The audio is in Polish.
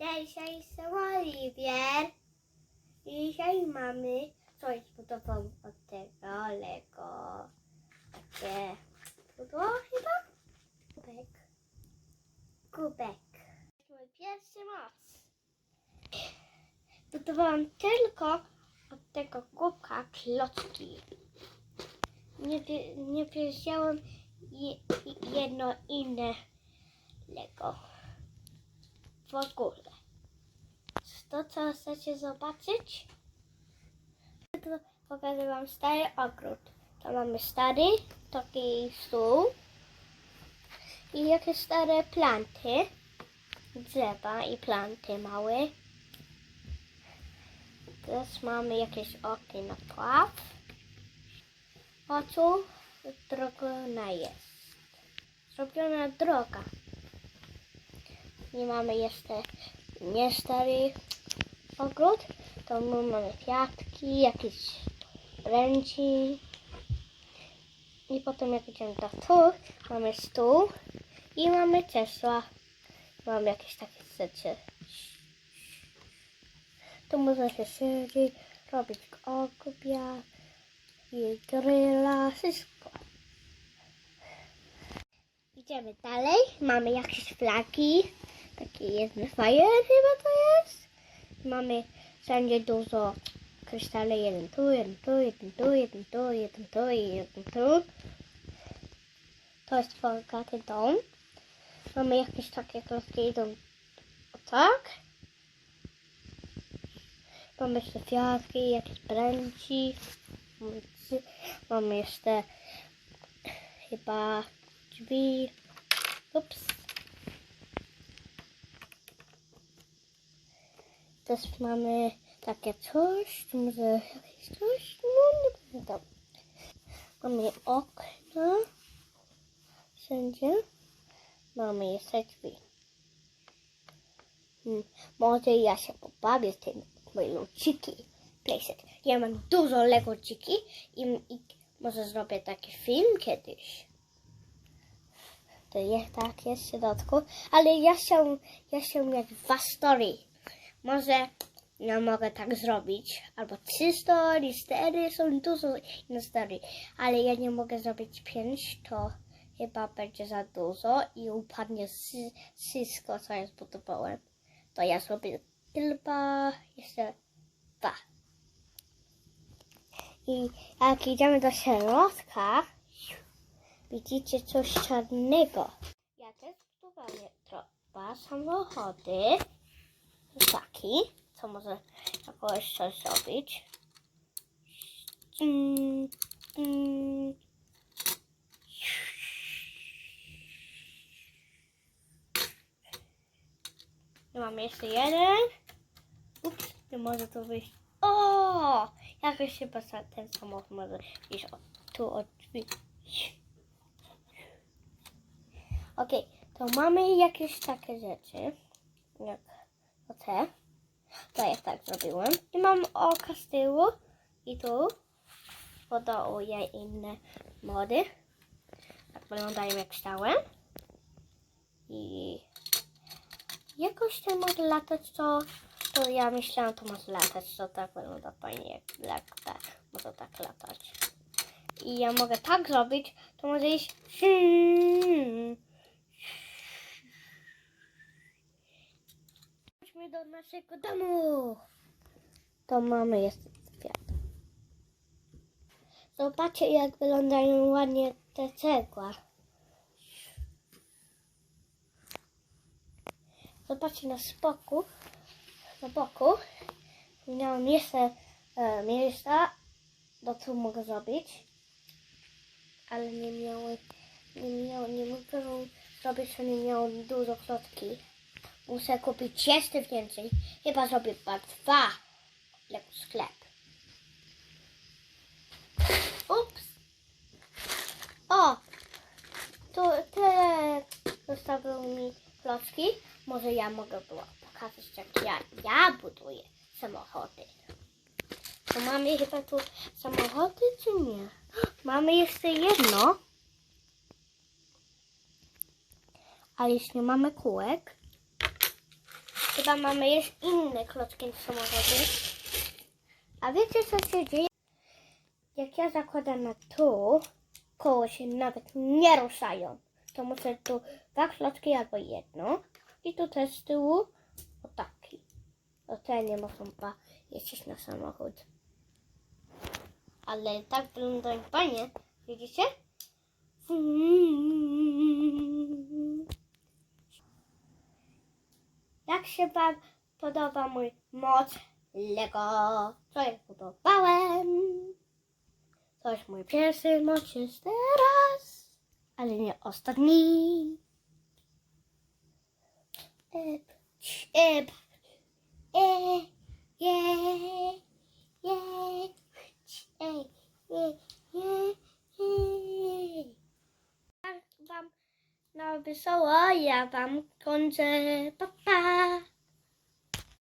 Dzisiaj są Oliwier. Dzisiaj mamy coś budował od tego Lego. Takie pudło chyba? Kubek. Kubek. Mój pierwszy moc. Budowałam tylko od tego kubka klocki. Nie, nie wziąłem je, jedno inne Lego. W ogóle. To, co chcecie zobaczyć? Pokażę wam stary ogród. To mamy stary taki stół i jakieś stare planty, drzewa i planty małe. Teraz mamy jakieś okno na pław. A tu droga jest. Zrobiona droga. I mamy jeszcze nie stary ogród, to my mamy kwiatki, jakieś ręci. I potem jak idziemy do tu, mamy stół i mamy krzesła. Mamy jakieś takie rzeczy. Tu można się siedzieć, robić obiad i gryla, wszystko. Idziemy dalej. Mamy jakieś flagi. Takie jedne fajer chyba to jest. Mamy wszędzie dużo krystali. Jeden tu, jeden tu, jeden tu, jeden tu, jeden tu i jeden tu. To jest bogaty dom. Mamy jakieś takie klocki idą tak. Mamy jeszcze kwiatki, jakieś drzy- Mamy jeszcze chyba drzwi. Ups. Też mamy takie coś, może jakieś coś, no nie pamiętam. Mamy okna wszędzie. Mamy jeszcze drzwi. Hmm, może ja się pobawię z tym moje ludziki. Playset. Ja mam dużo Lego dziki i, i może zrobię taki film kiedyś. To jest tak jest w środku, ale ja się, ja się jak dwa story. Może ja mogę tak zrobić, albo trzy story, cztery, są dużo inne story, ale ja nie mogę zrobić pięć, to chyba będzie za dużo i upadnie wszy- wszystko, co ja zbudowałem. To ja zrobię chyba jeszcze dwa. I jak idziemy do środka, widzicie coś czarnego. Ja też budowałem dwa samochody. Taki, co może jakoś coś zrobić. Mm, mm. I mamy jeszcze jeden. Ups, nie może to wyjść. O! Jakoś się ten samochód może iść od, tu od drzwi. Okej, to mamy jakieś takie rzeczy, jak o te. To ja tak zrobiłem. I mam oka z tyłu i tu. Podaję inne mody. Tak wyglądają jak stałem. I jakoś ten może latać, to, to ja myślałam, to może latać, to tak wygląda fajnie, jak jak tak, może tak latać. I ja mogę tak zrobić, to może iść hmm. Do naszego domu. To mamy jest kwiat. Zobaczcie, jak wyglądają ładnie te cegła. Zobaczcie na boku. Na boku. Miałam jeszcze e, miejsca, do co mogę zrobić. Ale nie miały, nie miały, nie mogę zrobić, że nie miało dużo klocki. Muszę kupić jeszcze więcej. Chyba zrobię dwa Lego sklep. Ups. O! To tyle zostawił mi klocki. Może ja mogę było pokazać, jak ja, ja buduję samochody. To mamy chyba tu samochody, czy nie? Mamy jeszcze jedno. Ale jeśli mamy kółek, chyba mamy jeszcze inne klocki samochody. A wiecie co się dzieje? Jak ja zakładam na tu, koło się nawet nie ruszają. To muszę tu dwa klocki albo jedno. I tu też z tyłu o taki. O te nie mogą pa jeździć na samochód. Ale tak wyglądają fajnie. Widzicie? Jak się Wam podoba mój moc Lego? Co ja budowałem? Jest mój pierwszy moc jest teraz, ale nie ostatni. Eb, eb, e, je, je, e, je, je, je. Wam na wesoło, ja wam kończę, pa, pa.